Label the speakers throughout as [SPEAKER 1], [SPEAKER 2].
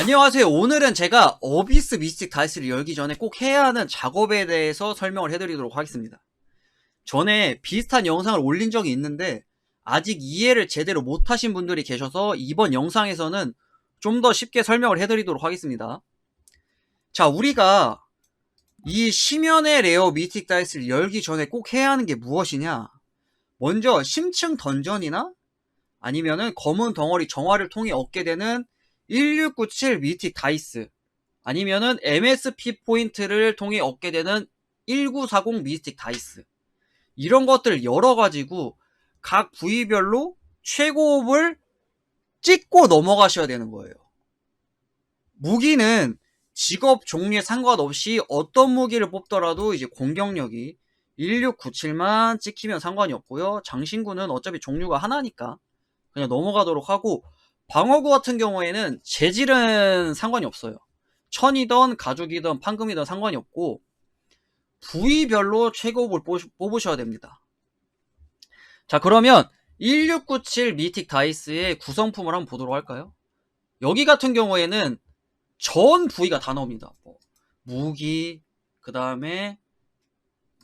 [SPEAKER 1] 안녕하세요. 오늘은 제가 어비스 미스틱 다이스를 열기 전에 꼭 해야 하는 작업에 대해서 설명을 해드리도록 하겠습니다. 전에 비슷한 영상을 올린 적이 있는데 아직 이해를 제대로 못하신 분들이 계셔서 이번 영상에서는 좀 더 쉽게 설명을 해드리도록 하겠습니다. 자, 우리가 이 심연의 레어 미스틱 다이스를 열기 전에 꼭 해야 하는 게 무엇이냐? 먼저 심층 던전이나 아니면은 검은 덩어리 정화를 통해 얻게 되는 1697 미틱 다이스 아니면은 MSP 포인트를 통해 얻게 되는 1940 미스틱 다이스 이런 것들 열어 가지고 각 부위별로 최고업을 찍고 넘어가셔야 되는 거예요. 무기는 직업 종류에 상관없이 어떤 무기를 뽑더라도 이제 공격력이 1697만 찍히면 상관이 없고요. 장신구는 어차피 종류가 하나니까 그냥 넘어가도록 하고 방어구 같은 경우에는 재질은 상관이 없어요. 천이든 가죽이든 판금이든 상관이 없고 부위별로 최고업을 뽑으셔야 됩니다. 자 그러면 1697 미틱 다이스의 구성품을 한번 보도록 할까요? 여기 같은 경우에는 전 부위가 다 나옵니다. 뭐, 무기, 그 다음에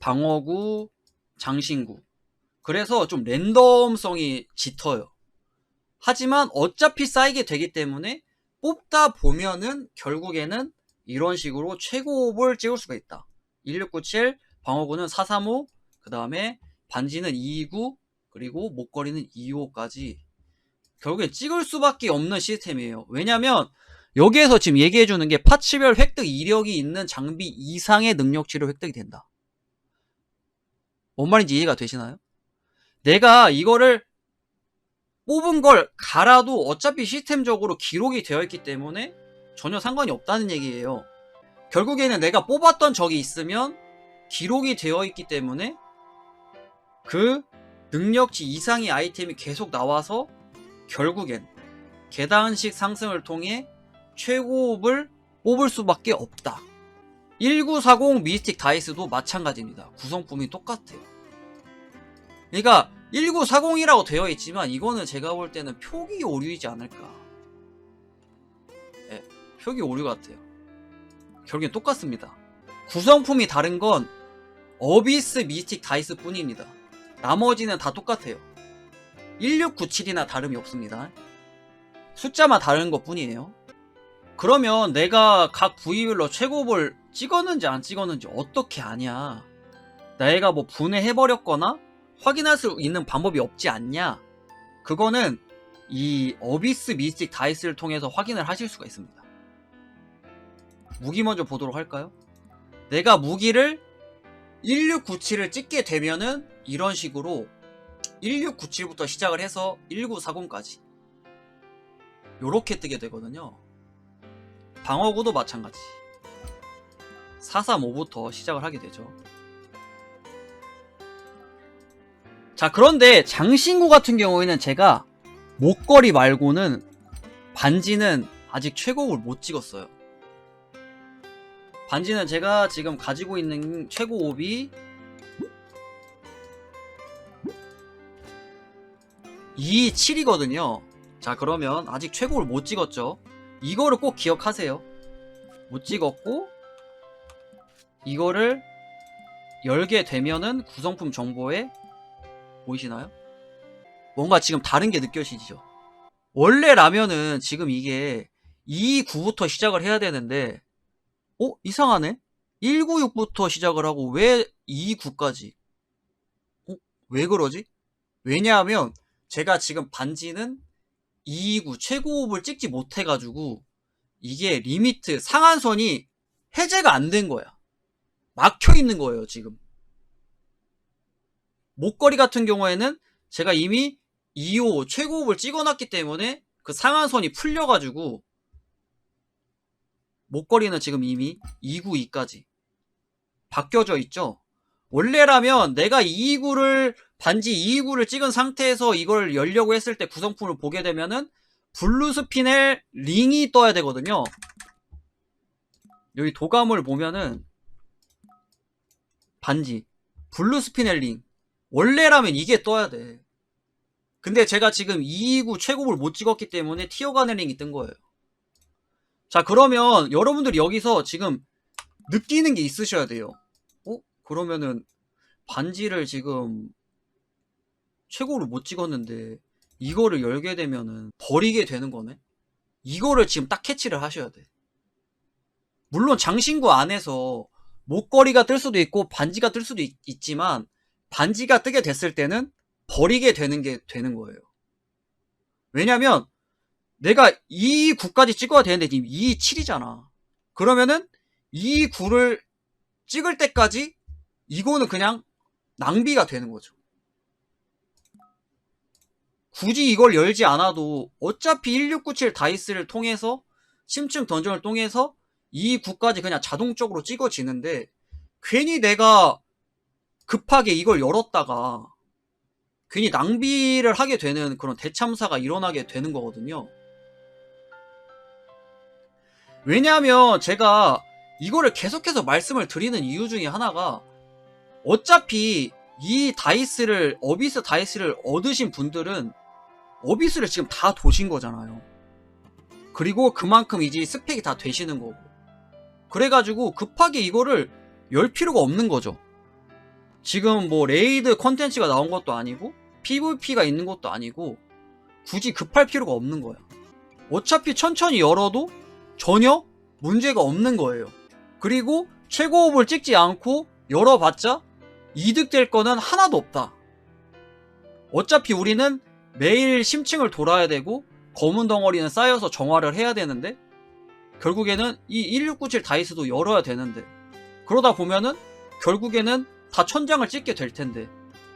[SPEAKER 1] 방어구, 장신구. 그래서 좀 랜덤성이 짙어요. 하지만 어차피 쌓이게 되기 때문에 뽑다 보면은 결국에는 이런 식으로 최고업을 찍을 수가 있다. 1697, 방어구는 435, 그 다음에 반지는 229, 그리고 목걸이는 225까지 결국에 찍을 수밖에 없는 시스템이에요. 왜냐면 여기에서 지금 얘기해 주는 게 파츠별 획득 이력이 있는 장비 이상의 능력치로 획득이 된다. 뭔 말인지 이해가 되시나요? 내가 이거를 뽑은 걸 갈아도 어차피 시스템적으로 기록이 되어 있기 때문에 전혀 상관이 없다는 얘기예요. 결국에는 내가 뽑았던 적이 있으면 기록이 되어 있기 때문에 그 능력치 이상의 아이템이 계속 나와서 결국엔 계단식 상승을 통해 최고업을 뽑을 수밖에 없다. 1940 미스틱 다이스도 마찬가지입니다. 구성품이 똑같아요. 그러니까 1940이라고 되어 있지만 이거는 제가 볼 때는 표기 오류이지 않을까. 네, 표기 오류 같아요. 결국엔 똑같습니다. 구성품이 다른 건 어비스 미스틱 다이스 뿐입니다. 나머지는 다 똑같아요. 1697이나 다름이 없습니다. 숫자만 다른 것 뿐이에요. 그러면 내가 각 부위별로 최고업을 찍었는지 안 찍었는지 어떻게 아냐? 내가 뭐 분해해버렸거나 확인할 수 있는 방법이 없지 않냐? 그거는 이 어비스 미스틱 다이스를 통해서 확인을 하실 수가 있습니다. 무기 먼저 보도록 할까요? 내가 무기를 1697을 찍게 되면은 이런 식으로 1697부터 시작을 해서 1940까지 요렇게 뜨게 되거든요. 방어구도 마찬가지. 435부터 시작을 하게 되죠. 자, 그런데 장신구 같은 경우에는 제가 목걸이 말고는 반지는 아직 최고를 못 찍었어요. 반지는 제가 지금 가지고 있는 최고옵이 27이거든요. 자, 그러면 아직 최고를 못 찍었죠. 이거를 꼭 기억하세요. 못 찍었고, 이거를 열게 되면은 구성품 정보에 보이시나요? 뭔가 지금 다른 게 느껴지죠? 원래 라면은 지금 이게 2구부터 시작을 해야 되는데, 어? 이상하네? 196부터 시작을 하고 왜 2구까지? 어? 왜 그러지? 왜냐하면 제가 지금 반지는 229 최고업을 찍지 못해가지고 이게 리미트 상한선이 해제가 안 된 거야. 막혀 있는 거예요, 지금. 목걸이 같은 경우에는 제가 이미 2호 최고업을 찍어놨기 때문에 그 상한선이 풀려가지고 목걸이는 지금 이미 292까지 바뀌어져 있죠. 원래라면 내가 229를 반지 229를 찍은 상태에서 이걸 열려고 했을 때 구성품을 보게 되면은 블루 스피넬 링이 떠야 되거든요. 여기 도감을 보면은 반지 블루 스피넬 링 원래라면 이게 떠야 돼. 근데 제가 지금 229 최고를 못 찍었기 때문에 티어 가네링이 뜬 거예요. 자, 그러면 여러분들이 여기서 지금 느끼는 게 있으셔야 돼요. 어? 그러면은 반지를 지금 최고로 못 찍었는데 이거를 열게 되면은 버리게 되는 거네? 이거를 지금 딱 캐치를 하셔야 돼. 물론 장신구 안에서 목걸이가 뜰 수도 있고 반지가 뜰 수도 있, 있지만 반지가 뜨게 됐을 때는 버리게 되는 게 되는 거예요. 왜냐면 내가 이 9까지 찍어야 되는데 지금 이 7이잖아. 그러면은 이 9를 찍을 때까지 이거는 그냥 낭비가 되는 거죠. 굳이 이걸 열지 않아도 어차피 1697 다이스를 통해서 심층 던전을 통해서 이 9까지 그냥 자동적으로 찍어지는데 괜히 내가 급하게 이걸 열었다가 괜히 낭비를 하게 되는 그런 대참사가 일어나게 되는 거거든요. 왜냐하면 제가 이거를 계속해서 말씀을 드리는 이유 중에 하나가 어차피 이 다이스를 어비스 다이스를 얻으신 분들은 어비스를 지금 다 도신 거잖아요. 그리고 그만큼 이제 스펙이 다 되시는 거고. 그래가지고 급하게 이거를 열 필요가 없는 거죠. 지금 뭐 레이드 컨텐츠가 나온 것도 아니고 PVP가 있는 것도 아니고 굳이 급할 필요가 없는 거야. 어차피 천천히 열어도 전혀 문제가 없는 거예요. 그리고 최고업을 찍지 않고 열어봤자 이득될 거는 하나도 없다. 어차피 우리는 매일 심층을 돌아야 되고 검은 덩어리는 쌓여서 정화를 해야 되는데 결국에는 이 1697 다이스도 열어야 되는데 그러다 보면은 결국에는 다 천장을 찍게 될 텐데.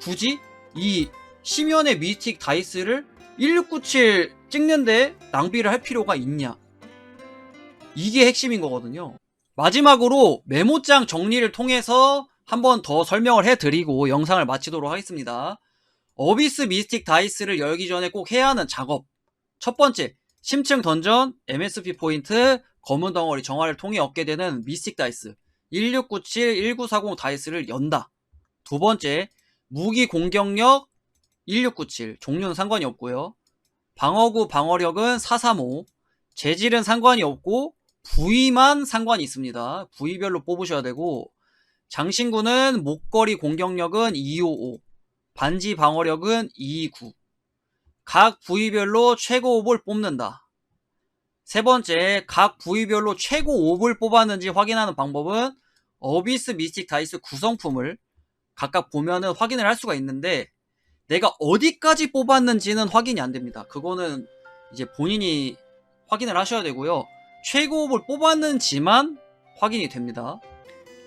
[SPEAKER 1] 굳이 이 심연의 미스틱 다이스를 1697 찍는데 낭비를 할 필요가 있냐. 이게 핵심인 거거든요. 마지막으로 메모장 정리를 통해서 한 번 더 설명을 해드리고 영상을 마치도록 하겠습니다. 어비스 미스틱 다이스를 열기 전에 꼭 해야 하는 작업. 첫 번째 심층 던전 MSP 포인트 검은 덩어리 정화를 통해 얻게 되는 미스틱 다이스 1697, 1940 다이스를 연다. 두 번째, 무기 공격력 1697, 종류는 상관이 없고요. 방어구 방어력은 435, 재질은 상관이 없고 부위만 상관이 있습니다. 부위별로 뽑으셔야 되고 장신구는 목걸이 공격력은 255, 반지 방어력은 229. 각 부위별로 최고 옵을 뽑는다. 세 번째, 각 부위별로 최고 옵을 뽑았는지 확인하는 방법은 어비스 미스틱 다이스 구성품을 각각 보면은 확인을 할 수가 있는데 내가 어디까지 뽑았는지는 확인이 안 됩니다. 그거는 이제 본인이 확인을 하셔야 되고요. 최고 옵을 뽑았는지만 확인이 됩니다.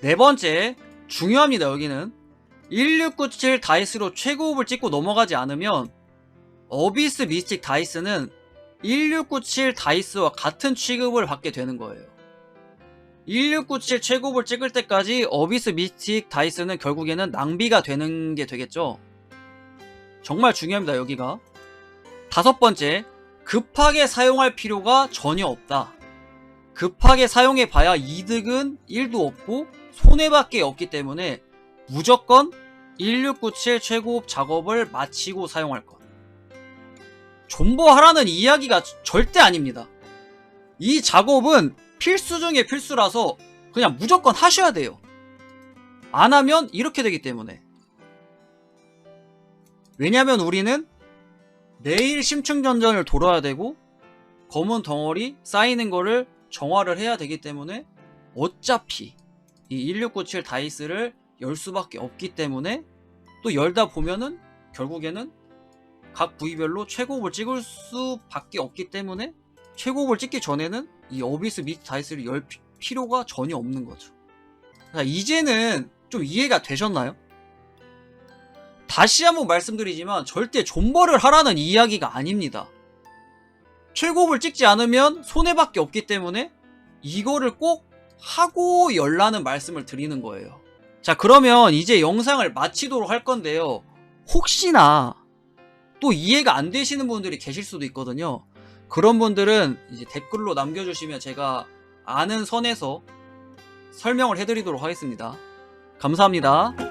[SPEAKER 1] 네 번째, 중요합니다. 여기는 1697 다이스로 최고 옵을 찍고 넘어가지 않으면 어비스 미스틱 다이스는 1697 다이스와 같은 취급을 받게 되는 거예요. 1697 최고를 찍을 때까지 어비스 미스틱 다이스는 결국에는 낭비가 되는 게 되겠죠. 정말 중요합니다, 여기가. 다섯 번째, 급하게 사용할 필요가 전혀 없다. 급하게 사용해 봐야 이득은 1도 없고 손해밖에 없기 때문에 무조건 1697 최고업 작업을 마치고 사용할 것. 존버하라는 이야기가 절대 아닙니다. 이 작업은 필수 중에 필수라서 그냥 무조건 하셔야 돼요. 안 하면 이렇게 되기 때문에. 왜냐면 우리는 내일 심층전전을 돌아야 되고 검은 덩어리 쌓이는 거를 정화를 해야 되기 때문에 어차피 이 1697 다이스를 열 수밖에 없기 때문에 또 열다 보면은 결국에는 각 부위별로 최고업을 찍을 수밖에 없기 때문에 최고업을 찍기 전에는 이 어비스 미트 다이스를 열 피- 필요가 전혀 없는 거죠. 자, 이제는 좀 이해가 되셨나요? 다시 한번 말씀드리지만 절대 존버를 하라는 이야기가 아닙니다. 최고업을 찍지 않으면 손해밖에 없기 때문에 이거를 꼭 하고 열라는 말씀을 드리는 거예요. 자, 그러면 이제 영상을 마치도록 할 건데요. 혹시나 또 이해가 안 되시는 분들이 계실 수도 있거든요. 그런 분들은 이제 댓글로 남겨주시면 제가 아는 선에서 설명을 해드리도록 하겠습니다. 감사합니다.